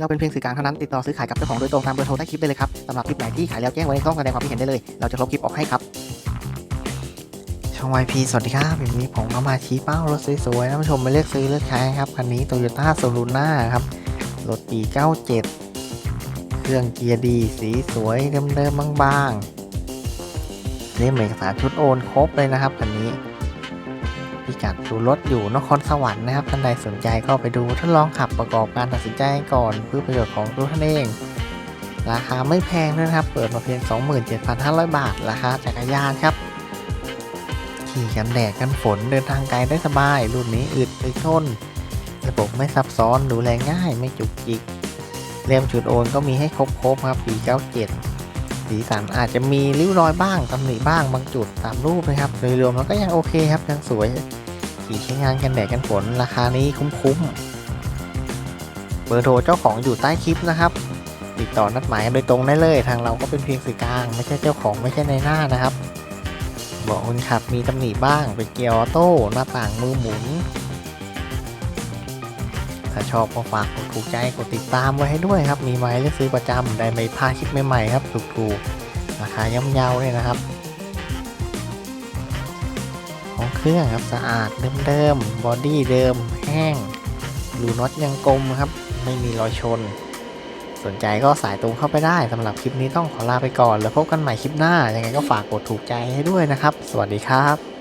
เราเป็นเพียงสื่อกลางเท่านั้นติดต่อซื้อขายกับเจ้าของโดยตรงตามเบอร์โทรใต้คลิปได้เลยครับสำหรับคลิปไหนที่ขายแล้วแจ้งไว้ในช่องแสดงความคิดเห็นได้เลย เราจะลบคลิปออกให้ครับ ช่อง YP สวัสดีครับวันนี้ผมก็มาชี้เป้ารถสวยๆท่านผู้ชมมาเลือกซื้อเลือกใช้ครับคันนี้ Toyota s o l u n a ครับรถปี97 เครื่องเกียร์ดีสีสวยเดิมๆบางๆเล่มเอกสารชุดโอนครบเลยนะครับคันนี้ พิกัดดูรถอยู่นครสวรรค์นะครับท่านใดสนใจก็ไปดูทดลองขับประกอบการตัดสินใจก่อนเพื่อประโยชน์ของตัวท่านเอง ราคาไม่แพงด้วยนะครับ เปิดมาเพียง 27,500 บาท ราคาจักรยานครับ ขี่กันแดดกันฝนเดินทางไกลได้สบาย รุ่นนี้อึดไปชนระบบไม่ซับซ้อนดูแลง่ายไม่จุกจิกเล่มจุดโอนก็มีให้ครบๆครับปี 97 สีสันอาจจะมีริ้วรอยบ้างตำหนิบ้างบางจุดตามรูปนะครับ โดยรวมแล้วก็ยังโอเคครับยังสวยีใช้งานกันแดดกันฝนราคานี้คุ้มๆ เบอร์โทรเจ้าของอยู่ใต้คลิปนะครับ ติดต่อนัดหมายโดยตรงได้เลย ทางเราก็เป็นเพียงสื่อกลาง ไม่ใช่เจ้าของไม่ใช่ในหน้านะครับบอกคนขับมีตำหนิบ้าง เป็นเกียร์ออโต้หน้าต่างมือหมุน ถ้าชอบก็ฝากกดถูกใจกดติดตามไว้ให้ด้วยครับ มีไม้เลือกซื้อประจำได้ไม่พลาดคลิปใหม่ๆครับถูกๆราคาย่อมเยาเลยนะครับ ของเครื่องครับสะอาดเดิมๆบอดี้เดิมแห้งรูน็อตยังกลมครับ ไม่มีรอยชน สนใจก็สายตรงเข้าไปได้สำหรับคลิปนี้ต้องขอลาไปก่อน แล้วพบกันใหม่คลิปหน้า ยังไงก็ฝากกดถูกใจให้ด้วยนะครับ สวัสดีครับ